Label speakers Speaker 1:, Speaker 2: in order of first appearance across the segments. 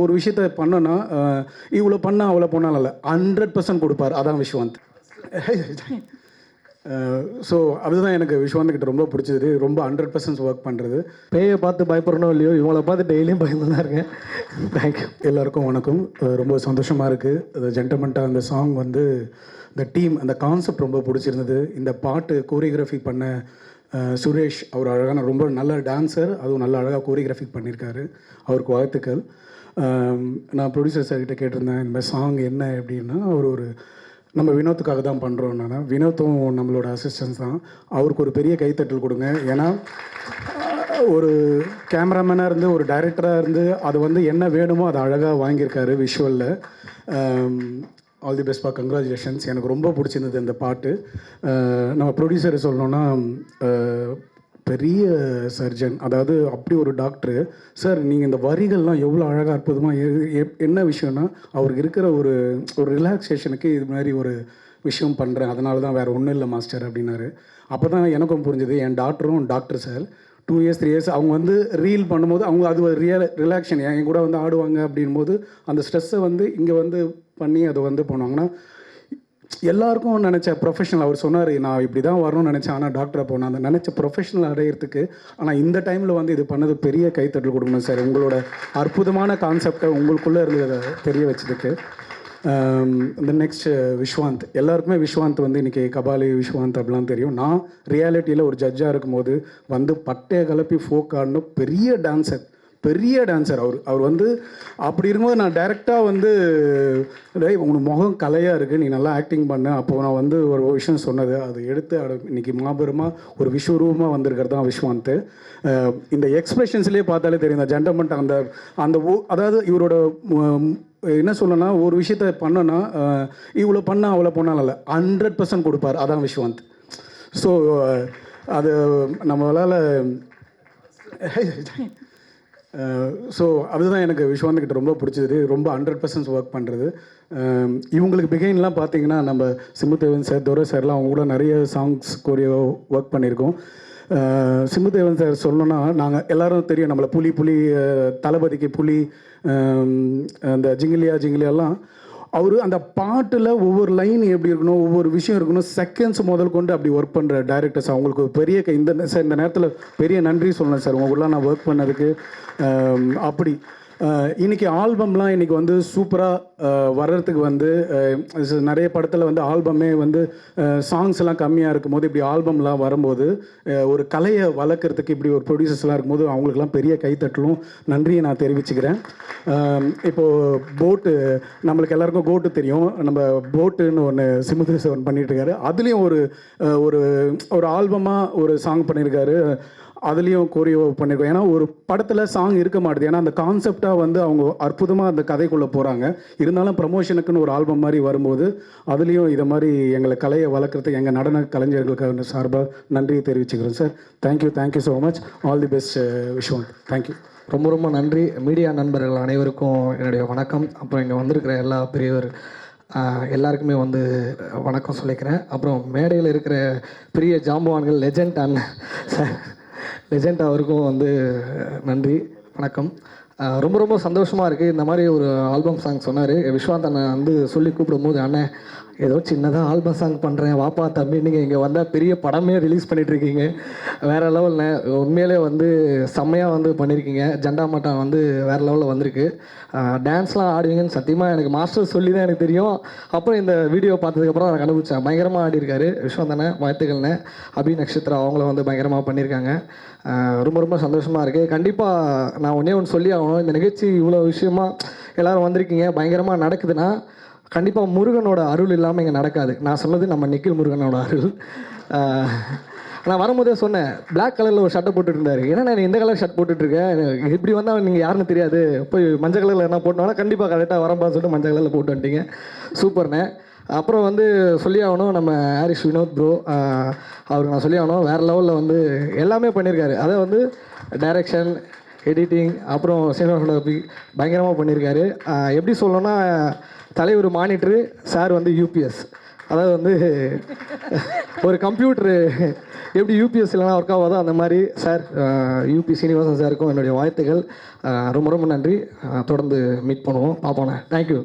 Speaker 1: ஒரு விஷயத்த பண்ணனா இவ்வளோ பண்ணா அவ்வளோ பண்ணாலும் இல்லை. ஹண்ட்ரட் பர்சன்ட் கொடுப்பார். அதான் விஸ்வந்த் ஸோ அதுதான் எனக்கு விஸ்வந்த் கிட்ட ரொம்ப பிடிச்சது. ரொம்ப ஹண்ட்ரட் பர்சன்ட் ஒர்க் பண்ணுறது
Speaker 2: பேயை பார்த்து பயப்படணும் இல்லையோ? இவங்கள பார்த்து டெய்லியும் பயந்து தான் இருக்கேன் தேங்க்யூ
Speaker 1: எல்லாருக்கும் வணக்கம். ரொம்ப சந்தோஷமாக இருக்குது ஜென்டமெண்ட்டாக அந்த சாங் வந்து இந்த டீம் அந்த கான்செப்ட் ரொம்ப பிடிச்சிருந்தது. இந்த பாட்டு கோரியோகிராஃபி பண்ண சுரேஷ் அவர் அழகான ரொம்ப நல்ல டான்சர் அதுவும் நல்ல அழகாக கோரியோகிராஃபி பண்ணியிருக்காரு அவருக்கு வாழ்த்துக்கள். நான் ப்ரொடியூசர் சார்கிட்ட கேட்டிருந்தேன் இந்த மாதிரி சாங் என்ன அப்படின்னா அவர் ஒரு நம்ம வினோத்துக்காக தான் பண்ணுறோம் நான். வினோத்தும் நம்மளோட அசிஸ்டன்ஸ் தான். அவருக்கு ஒரு பெரிய கைத்தட்டல் கொடுங்க. ஏன்னா ஒரு கேமராமேனாக இருந்து ஒரு டைரக்டராக இருந்து அது வந்து என்ன வேணுமோ அதை அழகாக வாங்கியிருக்காரு விஷுவலில் ஆல் தி பெஸ்ட் பா கங்க்ராச்சுலேஷன்ஸ் எனக்கு ரொம்ப பிடிச்சிருந்தது இந்த பாட்டு. நம்ம ப்ரொடியூசரை சொல்லணுன்னா பெரிய சர்ஜன் அதாவது அப்படி ஒரு டாக்டரு சார் நீங்கள் இந்த வரிகள்லாம் எவ்வளோ அழகாக அற்புதமாக என்ன விஷயம்னா அவருக்கு இருக்கிற ஒரு ஒரு ரிலாக்ஸேஷனுக்கு இது மாதிரி ஒரு விஷயம் பண்ணுறேன் அதனால தான் வேறு ஒன்றும் இல்லை மாஸ்டர் அப்படின்னாரு. அப்போ தான் எனக்கும் புரிஞ்சுது என் டாக்டரும் doctor sir two years three years அவங்க வந்து ரீல் பண்ணும்போது அவங்க அது ஒரு ரியல் ரிலாக்ஷன் என் கூட வந்து ஆடுவாங்க அப்படின் போது அந்த ஸ்ட்ரெஸ்ஸை வந்து இங்கே வந்து பண்ணி அதை வந்து பண்ணுவாங்கன்னா எல்லாருக்கும் நினச்ச ப்ரொஃபஷனல் அவர் சொன்னார் நான் இப்படி தான் வரணும்னு நினச்சேன். ஆனால் டாக்டரை போனேன் அந்த நினச்ச ப்ரொஃபஷனல் அடையிறதுக்கு ஆனால் இந்த டைமில் வந்து இது பண்ணது பெரிய கைத்தட்டல் கொடுக்கணும் சார். உங்களோட அற்புதமான கான்செப்டை உங்களுக்குள்ளே இருந்ததை தெரிய வச்சதுக்கு இந்த நெக்ஸ்ட் விஸ்வாந்த் எல்லாருக்குமே விஸ்வாந்த் வந்து இன்றைக்கி கபாலி விஸ்வாந்த் அப்படிலாம் தெரியும். நான் ரியாலிட்டியில் ஒரு ஜட்ஜாக இருக்கும்போது வந்து பட்டையை கலப்பி ஃபோக் ஆடணும் பெரிய டான்ஸர் பெரிய டான்சர் அவர் அவர் வந்து அப்படி இருக்கும்போது நான் டைரெக்டாக வந்து டேய் உனக்கு முகம் கலையாக இருக்குது நீ நல்லா ஆக்டிங் பண்ண. அப்போ நான் வந்து ஒரு விஷயம் சொன்னது. அதை எடுத்து அதை இன்னைக்கு மாபெருமாக ஒரு விஸ்வரூபமாக வந்திருக்கிறது தான் விஸ்வாந்த். இந்த எக்ஸ்பிரஷன்ஸ்லேயே பார்த்தாலே தெரியும். இந்த ஜென்டமெண்ட் அந்த அந்த ஓ- அதாவது இவரோட என்ன சொல்லணும்னா ஒரு விஷயத்த பண்ணனா இவ்வளோ பண்ணால் அவ்வளோ பண்ணாலும் இல்லை ஹண்ட்ரட் பர்சன்ட் கொடுப்பார். அதான் விஸ்வந்த். ஸோ அது நம்மளால் ஸோ அதுதான் எனக்கு விஸ்வாந்த் கிட்ட ரொம்ப பிடிச்சது. ரொம்ப ஹண்ட்ரட் பர்சன்ட் ஒர்க் பண்ணுறது இவங்களுக்கு பிகைன்லாம் பார்த்தீங்கன்னா நம்ம சிம்முதேவன் சார் துரை சார்லாம் அவங்க கூட நிறைய சாங்ஸ் கோரியோ ஒர்க் பண்ணியிருக்கோம். சிம்முதேவன் சிம்புதேவன் சார் சொல்லணும்னா நாங்கள் எல்லாரும் தெரியும் நம்மளை புலி புலி தளபதிக்கு புலி அந்த ஜிங்கிலியா ஜிங்கிலியாலாம் அவர் அந்த பாட்டில் ஒவ்வொரு லைன் எப்படி இருக்கணும் ஒவ்வொரு விஷயம் இருக்கணும் செகண்ட்ஸ் முதல் கொண்டு அப்படி ஒர்க் பண்ணுற டேரக்டர்ஸ் அவங்களுக்கு ஒரு பெரிய இந்த சார் இந்த நேரத்தில் பெரிய நன்றி சொல்லணும் சார். உங்களுக்குலாம் நான் ஒர்க் பண்ணதுக்கு அப்படி. இன்னைக்கு ஆல்பம்லாம் இன்னைக்கு வந்து சூப்பராக வர்றதுக்கு வந்து நிறைய படத்தில் வந்து ஆல்பமே வந்து சாங்ஸ் எல்லாம் கம்மியாக இருக்கும்போது இப்படி ஆல்பம்லாம் வரும்போது ஒரு கலையை வளர்க்குறதுக்கு இப்படி ஒரு ப்ரொடியூசர்ஸ்லாம் இருக்கும்போது அவங்களுக்குலாம் பெரிய கைத்தட்டலும் நன்றியை நான் தெரிவிச்சுக்கிறேன். இப்போது போட்டு நம்மளுக்கு எல்லாருக்கும் கோட்டு தெரியும். நம்ம போட்டுன்னு ஒன்று சிமுதேசவன் பண்ணிட்டு இருக்காரு. அதுலேயும் ஒரு ஒரு ஒரு ஆல்பமாக ஒரு சாங் பண்ணியிருக்காரு அதுலேயும் கோரியோ பண்ணியிருக்கோம் ஏன்னா ஒரு படத்தில் சாங் இருக்க மாட்டுது. ஏன்னா அந்த கான்செப்டாக வந்து அவங்க அற்புதமாக அந்த கதைக்குள்ளே போகிறாங்க இருந்தாலும் ப்ரமோஷனுக்குன்னு ஒரு ஆல்பம் மாதிரி வரும்போது அதுலேயும் இதை மாதிரி எங்களை கலையை வளர்க்குறதுக்கு எங்கள் நடன கலைஞர்களுக்கு சார்பாக நன்றியை தெரிவிச்சுக்கிறோம் sir thank you thank you so much all the best Vishwanth thank you
Speaker 2: ரொம்ப ரொம்ப நன்றி. மீடியா நண்பர்கள் அனைவருக்கும் என்னுடைய வணக்கம். அப்புறம் இங்கே வந்திருக்கிற எல்லா பெரியவர் எல்லாருக்குமே வந்து வணக்கம் சொல்லிக்கிறேன். அப்புறம் மேடையில் இருக்கிற பெரிய ஜாம்பவான்கள் லெஜண்ட் அண்ணன் லெஜெண்ட் அவருக்கும் வந்து நன்றி வணக்கம். ரொம்ப ரொம்ப சந்தோஷமாக இருக்குது இந்த மாதிரி ஒரு ஆல்பம் சாங் சொன்னார். விஸ்வாந்த் அண்ணன் வந்து சொல்லி கூப்பிடும்போது அண்ணன் ஏதோ சின்னதாக ஆல்பம் சாங் பண்ணுறேன் வாப்பா தம்பி நீங்கள் இங்கே வந்தால் பெரிய படமே ரிலீஸ் பண்ணிகிட்ருக்கீங்க இருக்கீங்க வேறு லெவலில் உண்மையிலே வந்து செம்மையாக வந்து பண்ணியிருக்கீங்க ஜெண்டா மட்டம் வந்து வேறு லெவலில் வந்திருக்கு. டான்ஸ்லாம் ஆடுவீங்கன்னு சத்தியமாக எனக்கு மாஸ்டர் சொல்லி தான் எனக்கு தெரியும். அப்புறம் இந்த வீடியோ பார்த்ததுக்கப்புறம் நான் கண்டுபிடிச்சேன். பயங்கரமாக ஆடிருக்காரு விஸ்வந்தனை வாழ்த்துக்கள்னு அபி நட்சத்திரம் அவங்களும் வந்து பயங்கரமாக பண்ணியிருக்காங்க. ரொம்ப ரொம்ப சந்தோஷமாக இருக்குது கண்டிப்பாக நான் ஒன்றே ஒன்று சொல்லி ஆகணும். இந்த நிகழ்ச்சி இவ்வளோ விஷயமா எல்லோரும் வந்திருக்கீங்க. பயங்கரமாக நடக்குதுன்னா கண்டிப்பாக முருகனோட அருள் இல்லாமல் இங்கே நடக்காது. நான் சொன்னது நம்ம நிக்கில் முருகனோட அருள். நான் வரும்போதே சொன்னேன் பிளாக் கலரில் ஒரு ஷர்ட்டை போட்டுட்டு இருந்தார் ஏன்னா நான் இந்த கலர் ஷர்ட் போட்டுட்ருக்கேன் இப்படி வந்தால் நீங்கள் யாருன்னு தெரியாது. போய் மஞ்சள் கலரில் என்ன போட்டோம்னா கண்டிப்பாக கரெக்டாக வரம்பான்னு சொல்லிட்டு மஞ்சள் கலரில் போட்டு வந்துட்டீங்க. சூப்பர்ண்ணே. அப்புறம் வந்து சொல்லி ஆகணும் நம்ம ஹாரிஸ் வினோத் ப்ரோ அவருக்கு நான் சொல்லி ஆகணும் வேறு லெவலில் வந்து எல்லாமே பண்ணியிருக்காரு. அதை வந்து டைரக்ஷன் எடிட்டிங் அப்புறம் சினிமாட்டோகிராஃபி பயங்கரமாக பண்ணியிருக்காரு எப்படி சொல்லணும்னா தலைவர் மானிட்ரு சார் வந்து யூபிஎஸ் அதாவது வந்து ஒரு கம்ப்யூட்ரு எப்படி யூபிஎஸ் இல்லைனா ஒர்க் ஆகாதோ அந்த மாதிரி சார் யூபி சீனிவாசன் சாருக்கும் என்னுடைய வாழ்த்துக்கள். ரொம்ப ரொம்ப நன்றி. தொடர்ந்து மீட் பண்ணுவோம். பார்ப்போண்ணே thank you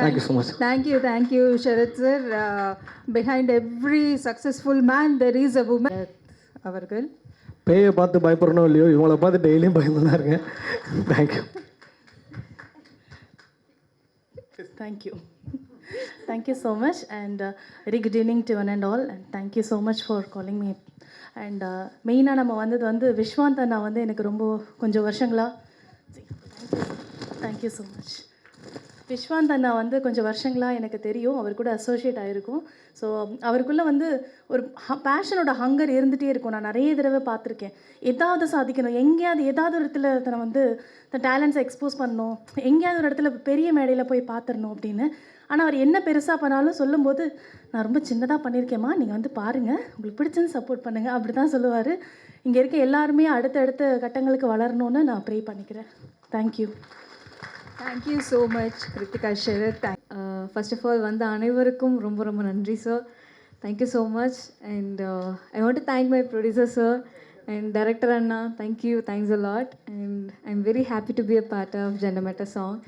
Speaker 2: thank you so much
Speaker 3: Thank you, thank you, Sharad sir. Uh, behind every successful man, there is a woman. அவர்கள்
Speaker 2: பேயை பார்த்து பயப்படணும் இல்லையோ இவங்கள பார்த்து டெய்லியும் பயந்து தான் இருக்கேன் thank you
Speaker 4: thank you you. thank you so much, and uh, very good evening to one and all, and thank you so much for calling me. And மெயினாக uh, நம்ம வந்தது வந்து விஸ்வாந்த் அண்ணா வந்து எனக்கு ரொம்ப கொஞ்சம் வருஷங்களா? Thank you so much Viswanth அண்ணா வந்து கொஞ்சம் வருஷங்களாக எனக்கு தெரியும். அவர் கூட அசோசியேட் ஆகிருக்கும் ஸோ அவருக்குள்ளே வந்து ஒரு பேஷனோட ஹங்கர் இருந்துகிட்டே இருக்கும். நான் நிறைய தடவை பார்த்துருக்கேன். ஏதாவது சாதிக்கணும். எங்கேயாவது ஏதாவது ஒரு இடத்துல தன்னை வந்து தன் டேலண்ட்ஸை எக்ஸ்போஸ் பண்ணணும். எங்கேயாவது ஒரு இடத்துல பெரிய மேடையில் போய் பார்த்துடணும் அப்படின்னு. ஆனால் அவர் என்ன பெருசாக பண்ணாலும் சொல்லும்போது நான் ரொம்ப சின்னதாக பண்ணியிருக்கேம்மா. நீங்கள் வந்து பாருங்கள் உங்களுக்கு பிடிச்சது சப்போர்ட் பண்ணுங்கள் அப்படி தான் சொல்லுவார். இங்கே இருக்க எல்லாருமே அடுத்தடுத்த கட்டங்களுக்கு வளரணும்னு நான் ப்ரே பண்ணிக்கிறேன். Thank you
Speaker 3: thank you so much Kritika Kritika Sharad. Thank-
Speaker 5: first of all வந்த அனைவருக்கும் ரொம்ப ரொம்ப நன்றி sir thank you so much and I want to thank my producer sir and director Anna thank you thanks a lot and I am very happy to be a part of ஜெண்டமேட்டா song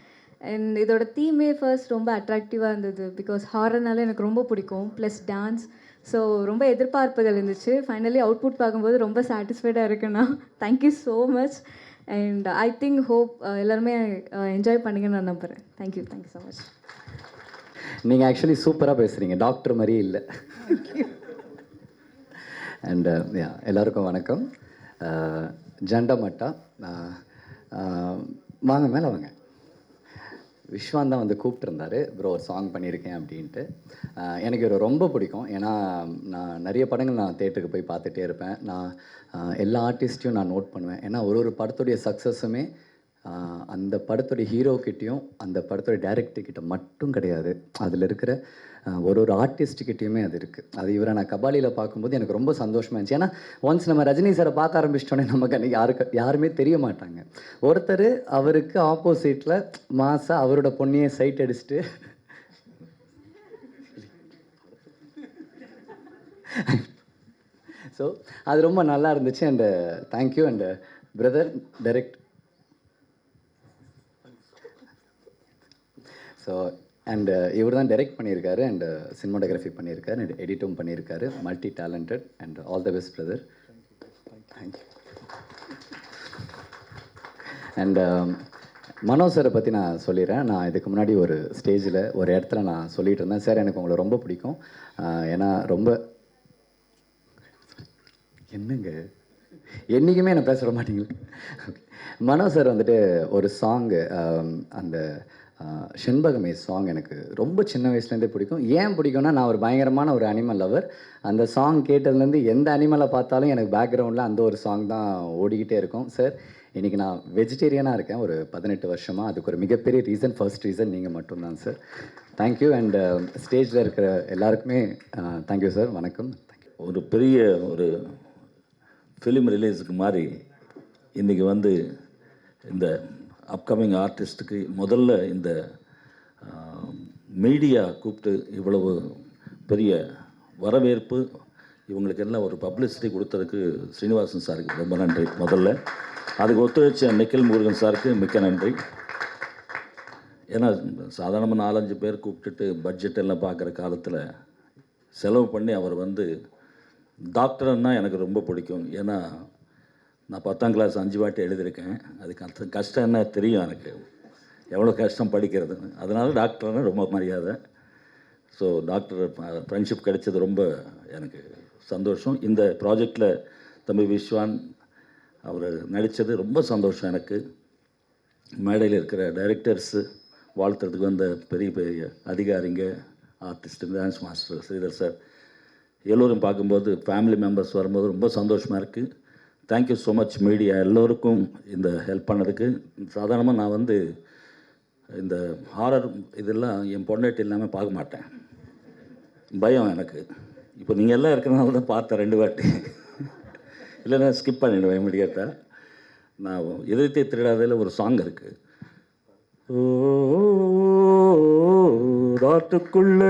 Speaker 5: and இதோட தீமே first ரொம்ப அட்ராக்டிவாக இருந்தது because ஹாரர்னால எனக்கு ரொம்ப பிடிக்கும் plus dance so ரொம்ப எதிர்பார்ப்புகள் இருந்துச்சு. ஃபைனலி அவுட்புட் பார்க்கும்போது ரொம்ப சாட்டிஸ்ஃபைடாக இருக்குண்ணா thank you so much and I think hope எல்லாருமே என்ஜாய் பண்ணுங்கன்னு நான் நம்புகிறேன் தேங்க்யூ தேங்க்யூ ஸோ மச்
Speaker 6: நீங்கள் ஆக்சுவலி சூப்பராக பேசுகிறீங்க டாக்டர் மாதிரியே இல்லை. அண்ட் uh, எல்லாருக்கும் வணக்கம். Uh, ஜண்டமட்டா uh, வாங்க மேலே வாங்க. விஸ்வான் தான் வந்து கூப்பிட்டுருந்தாரு ப்ரோ ஒரு சாங் பண்ணியிருக்கேன் அப்படின்ட்டு. எனக்கு இவரை ரொம்ப பிடிக்கும். ஏன்னா நான் நிறைய படங்கள் நான் தேட்டருக்கு போய் பார்த்துட்டே இருப்பேன். நான் எல்லா ஆர்டிஸ்ட்டையும் நான் நோட் பண்ணுவேன். ஏன்னா ஒரு ஒரு படத்துடைய சக்ஸஸுமே அந்த படத்துடைய ஹீரோக்கிட்டேயும் அந்த படத்துடைய டைரக்டர்கிட்ட மட்டும் கிடையாது. அதில் இருக்கிற ஒரு ஒரு ஆர்டிஸ்ட் அது இருக்குது அது இவரை நான் கபாலியில் பார்க்கும்போது எனக்கு ரொம்ப சந்தோஷமாக இருந்துச்சு. ஏன்னா ஒன்ஸ் நம்ம ரஜினி சாரை பார்க்க ஆரம்பிச்சிட்டோன்னே நமக்கு அன்றைக்கி யாருக்கு யாருமே தெரிய மாட்டாங்க. ஒருத்தர் அவருக்கு ஆப்போசிட்டில் மாதம் அவரோட பொண்ணையே சைட் அடிச்சுட்டு ஸோ அது ரொம்ப நல்லா இருந்துச்சு and thank you and brother direct so and uh, இவர் தான் டைரக்ட் பண்ணியிருக்காரு அண்டு சினிமாட்டோகிராஃபி uh, பண்ணியிருக்காரு அண்ட் எடிட்டும் பண்ணியிருக்காரு. Multi talented and all the best brother thank you and Mano சாரை பற்றி நான் சொல்லிடுறேன். நான் இதுக்கு முன்னாடி ஒரு ஸ்டேஜில் ஒரு இடத்துல நான் சொல்லிகிட்டு இருந்தேன். சார் எனக்கு உங்களை ரொம்ப பிடிக்கும். ஏன்னா ரொம்ப என்னங்க? என்றைக்குமே என்ன பேச விட மாட்டீங்களா? மனோ சார் வந்துட்டு ஒரு சாங்கு அந்த செண்பகமே சாங் எனக்கு ரொம்ப சின்ன வயசுலேருந்தே பிடிக்கும். ஏன் பிடிக்கும்னா நான் ஒரு பயங்கரமான ஒரு அனிமல் லவர் அந்த சாங் கேட்டதுலேருந்து எந்த அனிமலை பார்த்தாலும் எனக்கு பேக்ரவுண்டில் அந்த ஒரு சாங் தான் ஓடிக்கிட்டே இருக்கும் சார் இன்றைக்கி நான் வெஜிடேரியனாக இருக்கேன் ஒரு பதினெட்டு வருஷமாக அதுக்கு ஒரு மிகப்பெரிய ரீசன் ஃபர்ஸ்ட் ரீசன் நீங்கள் மட்டும்தான் சார் தேங்க்யூ அண்ட் ஸ்டேஜில் இருக்கிற எல்லாருக்குமே uh, தேங்க்யூ சார் வணக்கம். தேங்க்யூ
Speaker 7: ஒரு பெரிய ஒரு ஃபிலிம் ரிலீஸுக்கு மாதிரி இன்றைக்கி வந்து இந்த அப்கமிங் ஆர்டிஸ்ட்டுக்கு முதல்ல இந்த மீடியா கூப்பிட்டு இவ்வளவு பெரிய வரவேற்பு இவங்களுக்கு எல்லாம் ஒரு பப்ளிசிட்டி கொடுத்ததுக்கு ஸ்ரீனிவாசன் சாருக்கு ரொம்ப நன்றி முதல்ல. அதுக்கு ஒத்துழைச்ச நிக்கில் முருகன் சாருக்கு மிக்க நன்றி. ஏன்னா சாதாரணமாக நாலஞ்சு பேர் கூப்பிட்டுட்டு பட்ஜெட் எல்லாம் பார்க்குற காலத்தில் செலவு பண்ணி அவர் வந்து டாக்டர்னால் எனக்கு ரொம்ப பிடிக்கும். ஏன்னா நான் பத்தாம் கிளாஸ் அஞ்சு வாட்டி எழுதியிருக்கேன். அதுக்கு அந்த கஷ்டம் என்ன தெரியும் எனக்கு. எவ்வளோ கஷ்டம் படிக்கிறது அதனால டாக்டர்னால் ரொம்ப மரியாதை. ஸோ டாக்டர் ஃப்ரெண்ட்ஷிப் கிடைச்சது ரொம்ப எனக்கு சந்தோஷம். இந்த ப்ராஜெக்டில் தம்பி விஸ்வான் அவர் நடித்தது ரொம்ப சந்தோஷம் எனக்கு. மேடையில் இருக்கிற டைரக்டர்ஸு வாழ்த்துறதுக்கு வந்த பெரிய பெரிய அதிகாரிங்க artist dance master Sridhar sir எல்லோரும் பார்க்கும்போது ஃபேமிலி மெம்பர்ஸ் வரும்போது ரொம்ப சந்தோஷமாக இருக்குது தேங்க்யூ ஸோ மச் மீடியா எல்லோருக்கும் இந்த ஹெல்ப் பண்ணதுக்கு. சாதாரணமாக நான் வந்து இந்த ஹாரர் இதெல்லாம் என் பொண்டாட்டி இல்லாமல் பார்க்க மாட்டேன். பயம் எனக்கு. இப்போ நீங்கள் எல்லாம் இருக்கிறனால தான் பார்த்தேன் ரெண்டு வாட்டி. இல்லைன்னா ஸ்கிப் பண்ணிடுவேன் இமீடியட்டாக நான் இதயத்தை திருடாதையில் ஒரு சாங் இருக்குது ராட்டுக்குள்ள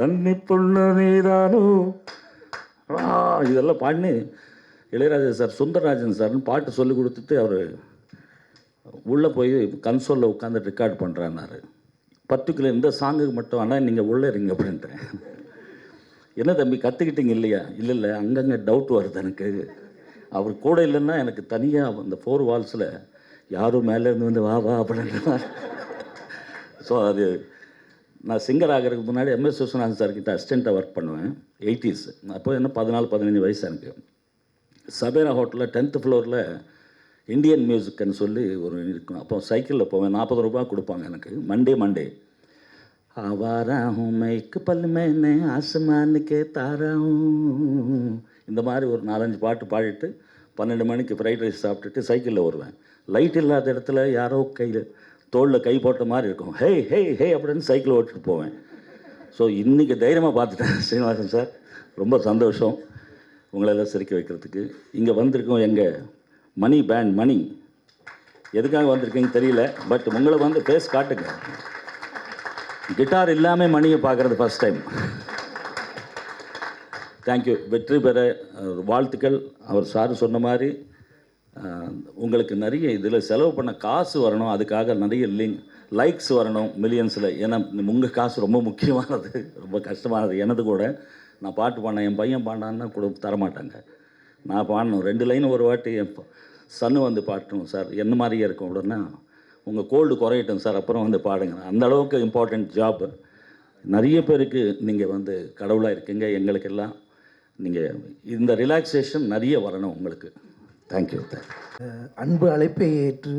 Speaker 7: தண்ணி பொண்ணு நீதானோ? ஆ இதெல்லாம் பாடினு இளையராஜா சார் சுந்தரராஜன் சார்னு பாட்டு சொல்லி கொடுத்துட்டு அவர் உள்ளே போய் கன்சோலில் உட்காந்து ரெக்கார்ட் பண்ணுறான்னாரு பர்டிகுலர் இந்த சாங்குக்கு மட்டும் ஆனால் நீங்கள் உள்ளே இருங்க அப்படின்ட்டேன். என்ன தம்பி கற்றுக்கிட்டீங்க இல்லையா? இல்லை இல்லை அங்கங்கே டவுட் வருது எனக்கு. அவர் கூட இல்லைன்னா எனக்கு தனியாக அந்த ஃபோர் வால்ஸில் யாரும் மேலேருந்து வந்து வா வா அப்படின்னா ஸோ அது நான் சிங்கர் ஆகிறதுக்கு முன்னாடி எம்எஸ் விஸ்வநாதன் சார்கிட்ட அசிஸ்டண்ட்டாக ஒர்க் பண்ணுவேன். எயிட்டிஸ் அப்போ என்ன பதினாலு பதினஞ்சு வயசு எனக்கு. சபேரா ஹோட்டலில் டென்த்து ஃப்ளோரில் இந்தியன் மியூசிக்னு சொல்லி ஒரு இருக்கும். அப்போ சைக்கிளில் போவேன். நாற்பது ரூபா கொடுப்பாங்க எனக்கு. Monday Monday. ஆவாரா ஹூம் மைக்கு பல் மேனே ஆசுமானுக்கே தாரா இந்த மாதிரி ஒரு நாலஞ்சு பாட்டு பாடிட்டு பன்னெண்டு மணிக்கு ஃப்ரைட் ரைஸ் சாப்பிட்டுட்டு சைக்கிளில் வருவேன். லைட் இல்லாத இடத்துல யாரோ கையில் தோளில் கை போட்ட மாதிரி இருக்கும். ஹே ஹே ஹே அப்படின்னு சைக்கிள் ஓட்டிட்டு போவேன். ஸோ இன்றைக்கி தைரியமாக பார்த்துட்டேன் சீனிவாசன் சார். ரொம்ப சந்தோஷம். உங்களெல்லாம் சிரிக்க வைக்கிறதுக்கு. இங்கே வந்திருக்கோம் எங்கள் மணி பேண்ட் மணி. எதுக்காக வந்திருக்கீங்கன்னு தெரியல பட் உங்களை வந்து பேஸ் காட்டுங்க. கிட்டார் இல்லாமல் மணியை பார்க்குறது ஃபஸ்ட் டைம் தேங்க்யூ வெற்றி பெற வாழ்த்துக்கள். அவர் சார் சொன்ன மாதிரி உங்களுக்கு நிறைய இதில் செலவு பண்ண காசு வரணும். அதுக்காக நிறைய லிங்க் லைக்ஸ் வரணும் மில்லியன்ஸில் ஏன்னா உங்கள் காசு ரொம்ப முக்கியமானது ரொம்ப கஷ்டமானது. எனது கூட. நான் பாட்டு பாடினேன் என் பையன் பாண்டான்னா கொடு தரமாட்டாங்க. நான் பாடணும். ரெண்டு லைன் ஒரு வாட்டி என் சன்னு வந்து பாட்டணும் சார். என்ன மாதிரியே இருக்கும் உடனே? உங்கள் கோல்டு குறையட்டும் சார் அப்புறம் வந்து பாடுங்க. அந்த அளவுக்கு இம்பார்ட்டண்ட் ஜாப் நிறைய பேருக்கு நீங்கள் வந்து கடவுளாக இருக்கீங்க எங்களுக்கெல்லாம். நீங்கள் இந்த ரிலாக்ஸேஷன் நிறைய வரணும் உங்களுக்கு. தேங்க்யூ சார்
Speaker 8: அன்பு அழைப்பை ஏற்று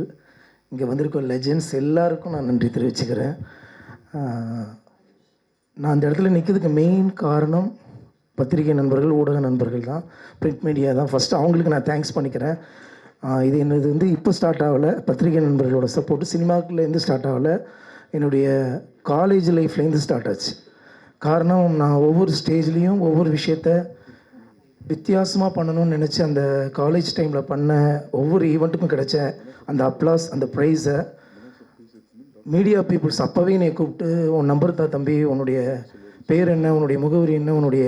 Speaker 8: இங்கே வந்திருக்க லெஜெண்ட்ஸ் எல்லாருக்கும் நான் நன்றி தெரிவிச்சுக்கிறேன். நான் அந்த இடத்துல நிற்கிறதுக்கு மெயின் காரணம் பத்திரிகை நண்பர்கள் ஊடக நண்பர்கள் தான் பிரிண்ட் மீடியா தான். ஃபஸ்ட்டு அவங்களுக்கு நான் தேங்க்ஸ் பண்ணிக்கிறேன். இது என்னது வந்து இப்போ ஸ்டார்ட் ஆகலை. பத்திரிகை நண்பர்களோட சப்போர்ட்டு சினிமாக்குலேருந்து ஸ்டார்ட் ஆகலை. என்னுடைய காலேஜ் லைஃப்லேருந்து ஸ்டார்ட் ஆச்சு. காரணம் நான் ஒவ்வொரு ஸ்டேஜ்லேயும் ஒவ்வொரு விஷயத்த வித்தியாசமாக பண்ணணும்னு நினச்சி அந்த காலேஜ் டைமில் பண்ண ஒவ்வொரு ஈவெண்ட்டுக்கும் கிடைச்ச அந்த அப்ளாஸ் அந்த ப்ரைஸை மீடியா பீப்புள்ஸ் அப்போவே என்னை கூப்பிட்டு உன் நம்பர் தா தம்பி உன்னுடைய பேர் என்ன உன்னுடைய முகவரி என்ன உன்னுடைய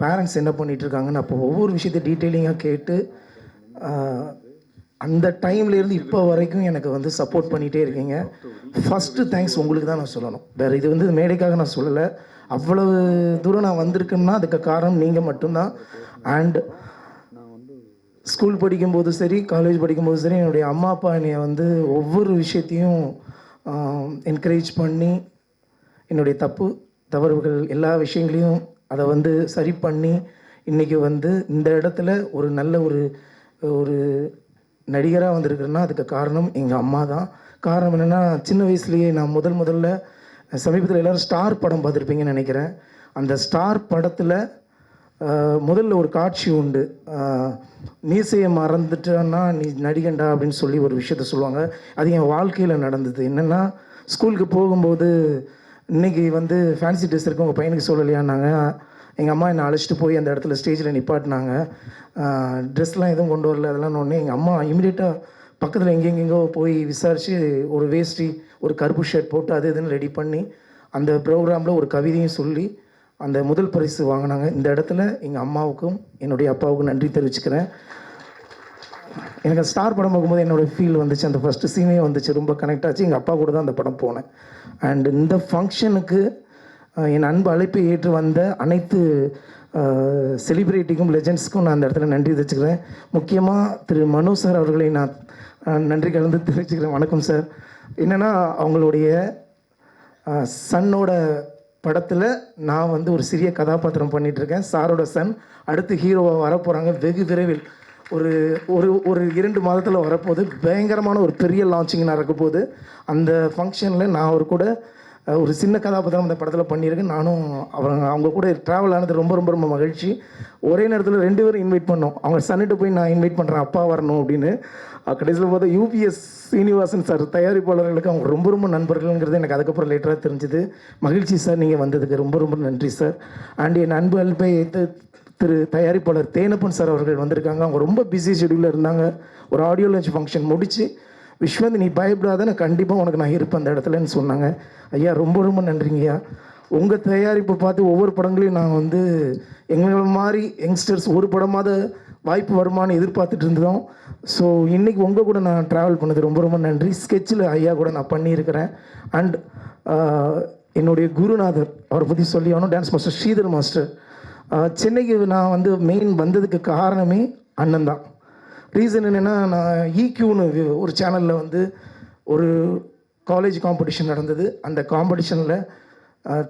Speaker 8: பேரண்ட்ஸ் என்ன பண்ணிகிட்ருக்காங்கன்னு அப்போ ஒவ்வொரு விஷயத்தை டீட்டெயிலிங்காக கேட்டு அந்த டைம்லேருந்து இப்போ வரைக்கும் எனக்கு வந்து சப்போர்ட் பண்ணிகிட்டே இருக்கீங்க. ஃபஸ்ட்டு தேங்க்ஸ் உங்களுக்கு தான் நான் சொல்லணும். வேறு இது வந்து மேடைக்காக நான் சொல்லலை. அவ்வளவு தூரம் நான் வந்திருக்கேன்னா அதுக்கு காரணம் நீங்கள் மட்டும்தான். அண்ட் ஸ்கூல் படிக்கும்போது சரி காலேஜ் படிக்கும்போது சரி என்னுடைய அம்மா அப்பா என்னைய வந்து ஒவ்வொரு விஷயத்தையும் என்கரேஜ் பண்ணி என்னுடைய தப்பு தவறுகள் எல்லா விஷயங்களையும் அதை வந்து சரி பண்ணி இன்றைக்கி வந்து இந்த இடத்துல ஒரு நல்ல ஒரு ஒரு நடிகராக வந்திருக்கிறேன்னா அதுக்கு காரணம் எங்கள் அம்மா தான். காரணம் என்னென்னா சின்ன வயசுலேயே நான் முதல் முதல்ல சமீபத்தில் எல்லோரும் ஸ்டார் படம் பார்த்துருப்பீங்கன்னு நினைக்கிறேன். அந்த ஸ்டார் படத்தில் முதல்ல ஒரு காட்சி உண்டு. நீசையை மீசையை மறந்துட்டேன்னா நீ நடிகண்டா அப்படின்னு சொல்லி ஒரு விஷயத்த சொல்லுவாங்க. அது என் வாழ்க்கையில் நடந்தது. என்னென்னா ஸ்கூலுக்கு போகும்போது இன்னைக்கு வந்து ஃபேன்சி ட்ரெஸ் இருக்கு உங்கள் பையனுக்கு சொல்லலையான்னாங்க. எங்கள் அம்மா என்னை அழைச்சிட்டு போய் அந்த இடத்துல ஸ்டேஜில் நிப்பாட்டினாங்க. ட்ரெஸ்லாம் எதுவும் கொண்டு வரல. அதெல்லாம் ஒன்று எங்கள் அம்மா இமீடியட்டாக பக்கத்தில் எங்கெங்கெங்கோ போய் விசாரித்து ஒரு வேஷ்டி ஒரு கருப்பு ஷர்ட் போட்டு அது இதுன்னு ரெடி பண்ணி அந்த ப்ரோக்ராமில் ஒரு கவிதையும் சொல்லி அந்த முதல் பரிசு வாங்கினாங்க. இந்த இடத்துல எங்கள் அம்மாவுக்கும் என்னுடைய அப்பாவுக்கும் நன்றி தெரிவிச்சுக்கிறேன். எனக்கு ஸ்டார் படம் பார்க்கும்போது என்னோடய ஃபீல் வந்துச்சு. அந்த ஃபஸ்ட்டு சீனே வந்துச்சு. ரொம்ப கனெக்ட் ஆச்சு. எங்கள் அப்பா கூட தான் அந்த படம் போனேன். அண்ட் இந்த ஃபங்க்ஷனுக்கு என் அன்பு அழைப்பை ஏற்று வந்த அனைத்து செலிப்ரிட்டிக்கும் லெஜெண்ட்ஸ்க்கும் நான் அந்த இடத்துல நன்றி தெரிவிச்சுக்கிறேன். முக்கியமாக திரு மனோ சார் அவர்களை நான் நன்றி கலந்து தெரிவிச்சுக்கிறேன். வணக்கம் சார். என்னென்னா அவங்களுடைய சன்னோட படத்தில் நான் வந்து ஒரு சிறிய கதாபாத்திரம் பண்ணிகிட்ருக்கேன் சாரோட சன் அடுத்து ஹீரோவாக வரப்போகிறாங்க வெகு விரைவில். ஒரு ஒரு ஒரு இரண்டு மாதத்தில் வரப்போது பயங்கரமான ஒரு பெரிய லான்ச்சிங் நடக்க போகுது. அந்த ஃபங்க்ஷனில் நான் அவர் கூட ஒரு சின்ன கதாபாத்திரம் அந்த படத்தில் பண்ணியிருக்கேன். நானும் அவங்க அவங்க கூட ட்ராவல் ஆனது ரொம்ப ரொம்ப ரொம்ப மகிழ்ச்சி. ஒரே நேரத்தில் ரெண்டு பேரும் இன்வைட் பண்ணோம். அவங்க சன்னிட்டு போய் நான் இன்வைட் பண்ணுறேன் அப்பா வரணும் அப்படின்னு. கடைசியில் பார்த்தா யூபிஎஸ் சீனிவாசன் சார் தயாரிப்பாளர்களுக்கு அவங்க ரொம்ப ரொம்ப நண்பர்கள்ங்கிறது எனக்கு அதுக்கப்புறம் லேட்டராக தெரிஞ்சுது. மகிழ்ச்சி சார் நீங்கள் வந்ததுக்கு ரொம்ப ரொம்ப நன்றி சார் அண்ட் என் அன்பு அல்பை திரு தயாரிப்பாளர் தேனப்பன் சார் அவர்கள் வந்திருக்காங்க. அவங்க ரொம்ப பிஸி ஷெடியூலில் இருந்தாங்க. ஒரு ஆடியோ லஞ்ச் ஃபங்க்ஷன் முடித்து விஸ்வந்த் நீ பயப்படாத நான் கண்டிப்பாக உனக்கு நான் இருப்பேன் அந்த இடத்துலன்னு சொன்னாங்க. ஐயா ரொம்ப ரொம்ப நன்றிங்கய்யா உங்கள் தயாரிப்பை பார்த்து ஒவ்வொரு படங்களையும் நான் வந்து எங்களை மாதிரி யங்ஸ்டர்ஸ் ஒரு படமாவது வாய்ப்பு வருமானு எதிர்பார்த்துட்டு இருந்தோம். ஸோ இன்றைக்கி உங்கள் கூட நான் ட்ராவல் பண்ணது ரொம்ப ரொம்ப நன்றி. ஸ்கெட்சில் ஐயா கூட நான் பண்ணியிருக்கிறேன். அண்ட் என்னுடைய குருநாதர் அவரை பற்றி சொல்லி ஆகணும். டான்ஸ் மாஸ்டர் ஸ்ரீதர் மாஸ்டர் சென்னைக்கு நான் வந்து மெயின் வந்ததுக்கு காரணமே அண்ணன் தான். ரீசன் என்னென்னா நான் ஈக்யூன்னு ஒரு சேனலில் வந்து ஒரு காலேஜ் காம்படிஷன் நடந்தது. அந்த காம்படிஷனில்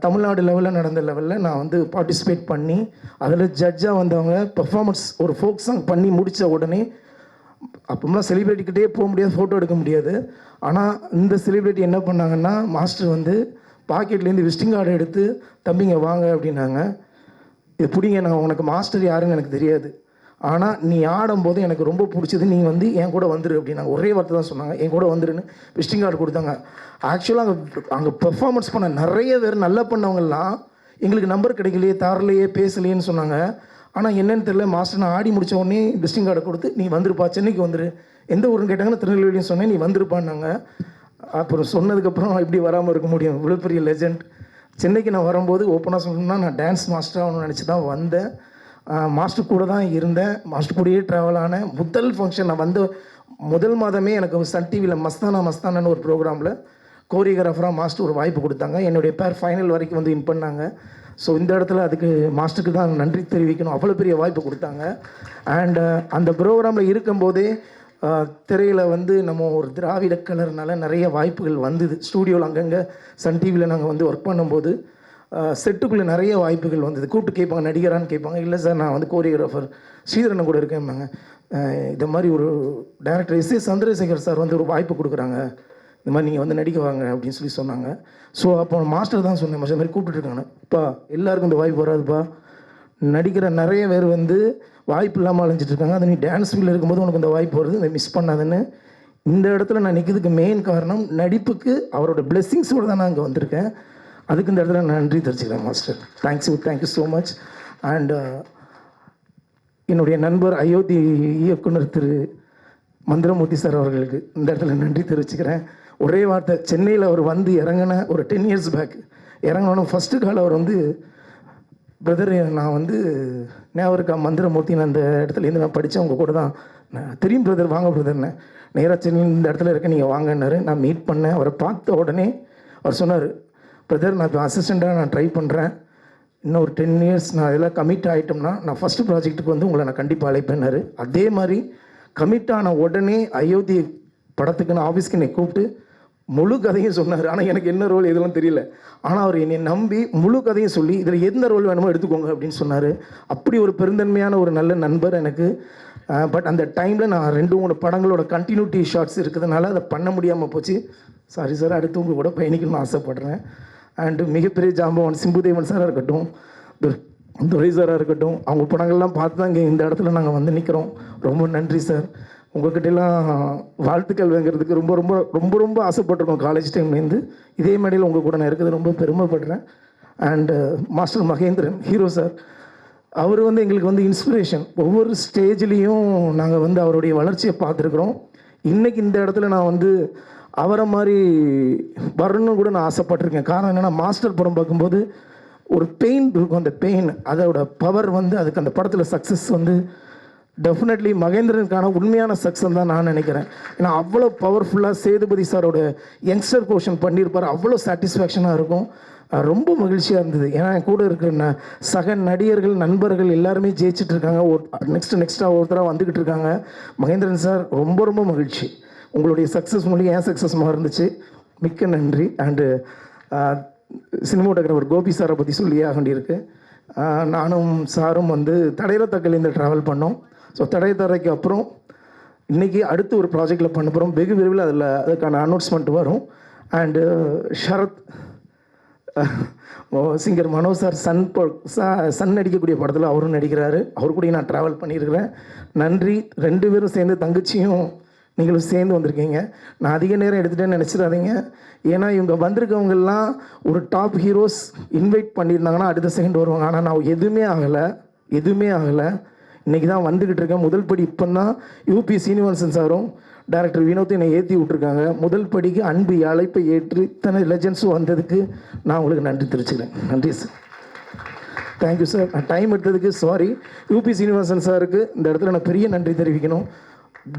Speaker 8: தமிழ்நாடு லெவலில் நடந்த லெவலில் நான் வந்து பார்ட்டிசிபேட் பண்ணி அதில் ஜட்ஜாக வந்தவங்க பெர்ஃபார்மன்ஸ் ஒரு ஃபோக் சாங் பண்ணி முடித்த உடனே அப்போம்லாம் செலிப்ரிட்டிக்கிட்டே போக முடியாது ஃபோட்டோ எடுக்க முடியாது. ஆனால் இந்த செலிப்ரிட்டி என்ன பண்ணாங்கன்னா மாஸ்டர் வந்து பாக்கெட்லேருந்து விசிட்டிங் கார்டு எடுத்து தம்பிங்க வாங்க அப்படின்னாங்க. இது பிடிங்க நான் உனக்கு மாஸ்டர் யாருன்னு எனக்கு தெரியாது. ஆனால் நீ ஆடும்போது எனக்கு ரொம்ப பிடிச்சது நீ வந்து என் கூட வந்துரு அப்படின்னாங்க ஒரே வார்த்தை தான் சொன்னாங்க. என் கூட வந்துருன்னு விசிட்டிங் கார்டு கொடுத்தாங்க. ஆக்சுவலாக அங்கே அங்கே பெர்ஃபார்மன்ஸ் பண்ண நிறைய பேர் நல்லா பண்ணவங்கலாம் எங்களுக்கு நம்பர் கிடைக்கலையே தரலையே பேசலையேன்னு சொன்னாங்க. ஆனால் என்னென்னு தெரியல மாஸ்டர் நான் ஆடி முடித்த உடனே விசிட்டிங் கார்டை கொடுத்து நீ வந்துருப்பா சென்னைக்கு வந்துரு. எந்த ஊருன்னு கேட்டாங்கன்னா திருநெல்வேலின்னு சொன்னேன் நீ வந்துருப்பான்னாங்க. அப்புறம் சொன்னதுக்கப்புறம் இப்படி வராமல் இருக்க முடியும்? இவ்வளோ பெரிய லெஜண்ட் சென்னைக்கு நான் வரும்போது ஓப்பனாக சொல்லணும்னா நான் டான்ஸ் மாஸ்டர் ஆகணும்னு நினச்சி தான் வந்தேன் மாஸ்டர் கூட தான் இருந்தேன். மாஸ்டர் கூடயே ட்ராவல் ஆனேன். முதல் ஃபங்க்ஷன் நான் வந்த முதல் மாதமே எனக்கு சன் டிவியில் மஸ்தானா மஸ்தானான்னு ஒரு ப்ரோக்ராமில் கோரியோகிராஃபராக மாஸ்டர் ஒரு வாய்ப்பு கொடுத்தாங்க. என்னுடைய பேர் ஃபைனல் வரைக்கும் வந்து வின் பண்ணாங்க. ஸோ இந்த இடத்துல அதுக்கு மாஸ்டருக்கு தான் நன்றி தெரிவிக்கணும். அவ்வளோ பெரிய வாய்ப்பு கொடுத்தாங்க. அண்ட் அந்த ப்ரோக்ராமில் இருக்கும்போதே திரையில் வந்து நம்ம ஒரு திராவிட கலர்னால நிறைய வாய்ப்புகள் வந்தது. ஸ்டூடியோவில் அங்கங்கே சன் டிவியில் நாங்கள் வந்து ஒர்க் பண்ணும்போது செட்டுக்குள்ளே நிறைய வாய்ப்புகள் வந்தது. கூப்பிட்டு கேட்பாங்க நடிகரான்னு கேட்பாங்க. இல்லை சார் நான் வந்து கோரியோகிராஃபர் ஸ்ரீதரனை கூட இருக்கேன்பாங்க இதை இந்த மாதிரி ஒரு director S A Chandrasekhar sir வந்து ஒரு வாய்ப்பு கொடுக்குறாங்க. இந்த மாதிரி நீங்கள் வந்து நடிக்க வாங்க அப்படின்னு சொல்லி சொன்னாங்க. ஸோ அப்போ மாஸ்டர் தான் சொன்னேன் மாஸ்டர் மாதிரி கூப்பிட்டுருக்காங்க இப்போ எல்லாருக்கும் இந்த வாய்ப்பு வராதுப்பா. நடிக்கிற நிறைய பேர் வந்து வாய்ப்பு இல்லாமல் அலைஞ்சிட்டு இருக்காங்க. அது நீ டான்ஸ் ஃபீல்டில் இருக்கும்போது உனக்கு இந்த வாய்ப்பு வருது. இதை மிஸ் பண்ணாதுன்னு. இந்த இடத்துல நான் நிற்கிறதுக்கு மெயின் காரணம் நடிப்புக்கு அவரோட பிளெஸ்ஸிங்ஸோடு தான் நான் இங்கே வந்திருக்கேன். அதுக்கு இந்த இடத்துல நான் நன்றி தெரிஞ்சுக்கிறேன் master thanks thank you so much and என்னுடைய நண்பர் அயோத்தி இயக்குனர் திரு மந்திரமூர்த்தி சார் அவர்களுக்கு இந்த இடத்துல நன்றி தெரிவிச்சுக்கிறேன். ஒரே வார்த்தை சென்னையில் அவர் வந்து இறங்கின ஒரு டென் இயர்ஸ் பேக் இறங்கினோன்னு ஃபஸ்ட்டு கால் அவர் வந்து பிரதர் நான் வந்து ஞாபகம் இருக்கா மந்திரமூர்த்தி நான் அந்த இடத்துலேருந்து நான் படித்தேன் உங்கள் கூட தான். நான் தெரியும் பிரதர் வாங்க பிரதர்னு நேராக சென்னை இந்த இடத்துல இருக்க நீங்கள் வாங்கன்னாரு. நான் மீட் பண்ணேன். அவரை பார்த்த உடனே அவர் சொன்னார் பிரதர் நான் இப்போ அசிஸ்டண்ட்டாக நான் ட்ரை பண்ணுறேன் இன்னும் ஒரு டென் இயர்ஸ் நான் இதெல்லாம் கமிட் ஆகிட்டோம்னா நான் ஃபஸ்ட்டு ப்ராஜெக்ட்டுக்கு வந்து உங்களை நான் கண்டிப்பாக அழைப்பேன்னாரு. அதே மாதிரி கமிட் ஆன உடனே அயோத்தி படத்துக்கு நான் ஆஃபீஸ்க்கு என்னை கூப்பிட்டு முழு கதையும் சொன்னார். ஆனால் எனக்கு என்ன ரோல் இதெல்லாம் தெரியல. ஆனால் அவர் என்னை நம்பி முழு கதையும் சொல்லி இதில் எந்த ரோல் வேணுமோ எடுத்துக்கோங்க அப்படின்னு சொன்னார். அப்படி ஒரு பெருந்தன்மையான ஒரு நல்ல நண்பர் எனக்கு. பட் அந்த டைமில் நான் ரெண்டு மூணு படங்களோட கண்டினியூட்டி ஷார்ட்ஸ் இருக்கிறதுனால அதை பண்ண முடியாமல் போச்சு. சாரி சார் அடுத்தவங்க கூட பயணிக்கணும்னு ஆசைப்பட்றேன். அண்டு மிகப்பெரிய ஜாம்பவான் சிம்புதேவன் சாராக இருக்கட்டும் துரை சாராக இருக்கட்டும் அவங்க படங்கள்லாம் பார்த்து தான் இங்கே இந்த இடத்துல நாங்கள் வந்து நிற்கிறோம் ரொம்ப நன்றி சார் உங்ககிட்டலாம் வாழ்த்துக்கள் வாங்குறதுக்கு ரொம்ப ரொம்ப ரொம்ப ரொம்ப ஆசைப்பட்டிருக்கோம். காலேஜ் டைம்லேருந்து இதே மேடையில் உங்கள் கூட நான் இருக்கிறது ரொம்ப பெருமைப்படுறேன். And master Mahendran hero sir அவர் வந்து எங்களுக்கு வந்து இன்ஸ்பிரேஷன் ஒவ்வொரு ஸ்டேஜ்லேயும் நாங்கள் வந்து அவருடைய வளர்ச்சியை பார்த்துருக்குறோம். இன்றைக்கி இந்த இடத்துல நான் வந்து அவரை மாதிரி வரணும்னு கூட நான் ஆசைப்பட்டிருக்கேன். காரணம் என்னென்னா மாஸ்டர் படம் பார்க்கும்போது ஒரு பெயின் இருக்கும். அந்த பெயின் அதோட பவர் வந்து அதுக்கு அந்த படத்தில் சக்ஸஸ் வந்து டெஃபினெட்லி மகேந்திரனுக்கான உண்மையான சக்ஸஸ் தான் நான் நினைக்கிறேன். ஏன்னா அவ்வளோ பவர்ஃபுல்லாக சேதுபதி சாரோட யங்ஸ்டர் போர்ஷன் பண்ணியிருப்பார். அவ்வளோ சாட்டிஸ்ஃபேக்ஷனாக இருக்கும். ரொம்ப மகிழ்ச்சியாக இருந்தது. ஏன்னா என் கூட இருக்கிற ந சக நடிகர்கள் நண்பர்கள் எல்லாருமே ஜெயிச்சுட்டு இருக்காங்க. ஒரு நெக்ஸ்ட் நெக்ஸ்ட்டாக ஒருத்தராக வந்துக்கிட்டு இருக்காங்க. மகேந்திரன் சார் ரொம்ப ரொம்ப மகிழ்ச்சி. உங்களுடைய சக்ஸஸ் மூலியம் ஏன் சக்ஸஸ்மாக இருந்துச்சு? மிக்க நன்றி. அண்டு சினிமோட்டோகிராஃபர் கோபி சாரை பற்றி சொல்லியே ஆக வேண்டியிருக்கு நானும் சாரும் வந்து தடையில தக்கலேருந்து ட்ராவல் பண்ணோம். ஸோ தடை தடைக்கு அப்புறம் இன்றைக்கி அடுத்து ஒரு ப்ராஜெக்டில் பண்ண போகிறோம் வெகு விரைவில் அதில் அதுக்கான அனௌன்ஸ்மெண்ட் வரும். And Sharath singer Mano sir son ச- சன் நடிக்கக்கூடிய படத்தில் அவரும் நடிக்கிறாரு. அவர் கூட நான் ட்ராவல் பண்ணியிருக்கிறேன். நன்றி. ரெண்டு பேரும் சேர்ந்து தங்கச்சியும் நீங்களும் சேர்ந்து வந்திருக்கீங்க. நான் அதிக நேரம் எடுத்துகிட்டேன்னு நினச்சிடாதீங்க. ஏன்னா இவங்க வந்திருக்கவங்கெல்லாம் ஒரு டாப் ஹீரோஸ் இன்வைட் பண்ணியிருந்தாங்கன்னா அடுத்த செகண்ட் வருவாங்க. ஆனால் நான் எதுவுமே ஆகலை. எதுவுமே ஆகலை. இன்றைக்கி தான் வந்துக்கிட்டு இருக்கேன். முதல் படி இப்போ தான் யூபி சீனிவாசன் சாரும் டேரக்டர் வினோத்தை என்னை ஏற்றி விட்ருக்காங்க முதல் படிக்கு அன்பு அழைப்பை ஏற்று இத்தனை லெஜன்ஸும் வந்ததுக்கு நான் உங்களுக்கு நன்றி தெரிவிச்சுக்கிறேன். நன்றி சார். தேங்க்யூ சார் நான் டைம் எடுத்ததுக்கு சாரி யூபி சீனிவாசன் சாருக்கு இந்த இடத்துல நான் பெரிய நன்றி தெரிவிக்கணும்.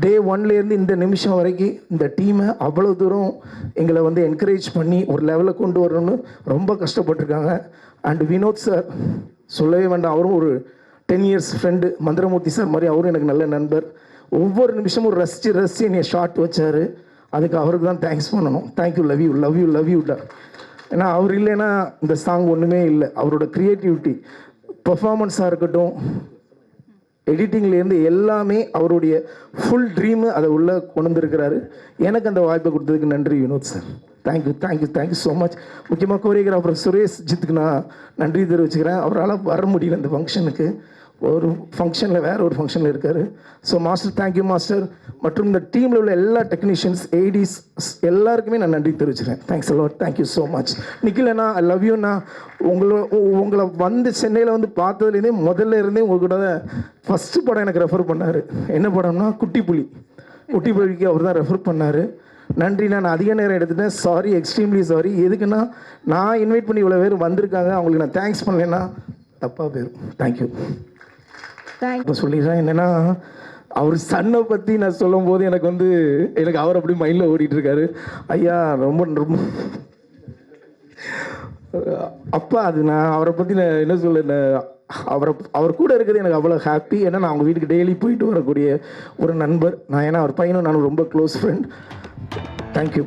Speaker 8: டே ஒன்லேருந்து இந்த நிமிஷம் வரைக்கும் இந்த டீமை அவ்வளோ தூரம் எங்களை வந்து என்கரேஜ் பண்ணி ஒரு லெவலில் கொண்டு வரணும்னு ரொம்ப கஷ்டப்பட்டிருக்காங்க. அண்ட் வினோத் சார் சொல்லவே வேண்டாம். அவரும் ஒரு ten years friend Manthiramoorthy sir மாதிரி அவரும் எனக்கு நல்ல நண்பர். ஒவ்வொரு நிமிஷமும் ரசித்து ரசித்து என்னை ஷார்ட் வச்சார். அதுக்கு அவருக்கு தான் தேங்க்ஸ் பண்ணணும். Thank you love you love you love யூடா ஏன்னா அவர் இல்லைன்னா இந்த சாங் ஒன்றுமே இல்லை. அவரோட க்ரியேட்டிவிட்டி பர்ஃபாமன்ஸாக இருக்கட்டும் எடிட்டிங்லேருந்து எல்லாமே அவருடைய ஃபுல் ட்ரீமு அதை உள்ளே கொண்டு வந்திருக்கிறாரு. எனக்கு அந்த வாய்ப்பை கொடுத்ததுக்கு நன்றி Vinoth sir thank you thank you thank you so much முக்கியமாக கோரியோகிராஃபர் சுரேஷ் ஜித்துக்கு நான் நன்றி தெரிவிச்சுக்கிறேன். அவரால் வர முடியல இந்த ஃபங்க்ஷனுக்கு ஒரு ஃபங்க்ஷனில் வேறு ஒரு ஃபங்க்ஷனில் இருக்கார். ஸோ மாஸ்டர் தேங்க்யூ மாஸ்டர் மற்றும் இந்த டீமில் உள்ள எல்லா டெக்னீஷியன்ஸ் ஏடிஸ் எல்லாருக்குமே நான் நன்றி தெரிவிச்சிருக்கேன் thanks a lot thank you so much நிக்கிலண்ணா I love யூண்ணா உங்களை உங்களை வந்து சென்னையில் வந்து பார்த்ததுலேருந்தே முதல்ல இருந்தே உங்கள்கூட கூட ஃபஸ்ட்டு படம் எனக்கு ரெஃபர் பண்ணார். என்ன படம்னா குட்டி புலி. குட்டி புலிக்கு அவர் தான் ரெஃபர் பண்ணார். நன்றி நான் அதிக நேரம் எடுத்துட்டேன். சாரி எக்ஸ்ட்ரீம்லி சாரி எதுக்குன்னா நான் இன்வைட் பண்ணி இவ்வளோ பேர் வந்திருக்காங்க. அவங்களுக்கு நான் தேங்க்ஸ் பண்ணலைன்னா தப்பாக போயிடும் தேங்க்யூ இப்போ சொல்லிடுறேன் என்னென்னா அவர் சன்னை பற்றி நான் சொல்லும்போது எனக்கு வந்து எனக்கு அவர் அப்படி மைண்டில் ஓடிட்டு இருக்காரு ஐயா ரொம்ப ரொம்ப அப்பா அது நான் அவரை பற்றி நான் என்ன சொல்ல அவரை அவர் கூட இருக்கிறது எனக்கு அவ்வளோ ஹாப்பி ஏன்னா நான் அவங்க வீட்டுக்கு டெய்லி போயிட்டு வரக்கூடிய ஒரு நண்பர். நான் ஏன்னா அவர் பையனும் நானும் ரொம்ப க்ளோஸ் ஃப்ரெண்ட் தேங்க்யூ